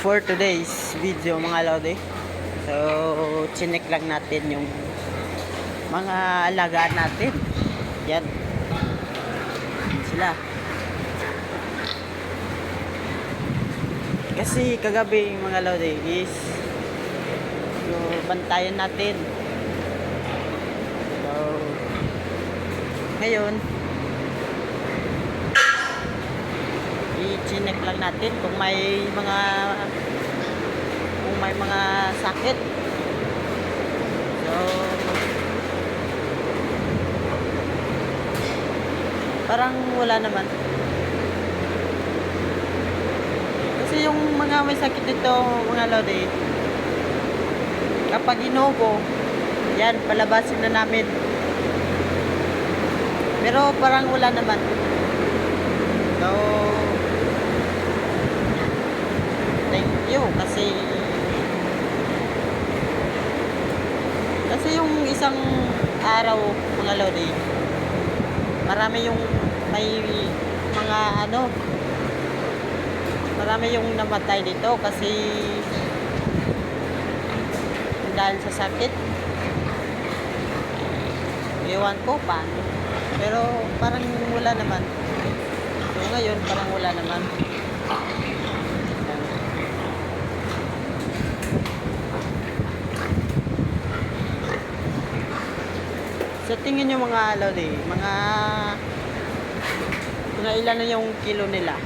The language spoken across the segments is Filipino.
for today's video mga lodi. So, chinek lang natin yung mga alagaan natin. Yan. Sila. Kasi kagabi mga lodi is so, bantayan natin. So, ngayon, i-chinek lang natin kung may mga may mga sakit. So, parang wala naman. Kasi yung mga may sakit dito, mga lodi, kapag inubo, yan, palabasin na namin. Pero parang wala naman. So, thank you kasi kasi yung isang araw mga lodi marami yung may mga ano marami yung namatay dito kasi dahil sa sakit. Iwan ko paano? Pero parang wala naman. So ngayon parang wala naman sa tingin nyo mga lodi mga mga ilan na yung kilo nila?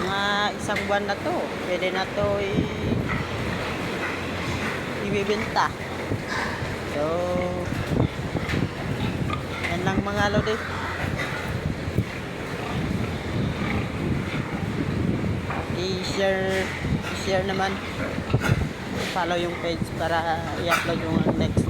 Mga isang buwan na to pwede na to i ibibenta. So yan lang mga lodi i-share i-share naman. Follow yung page para i-upload yung next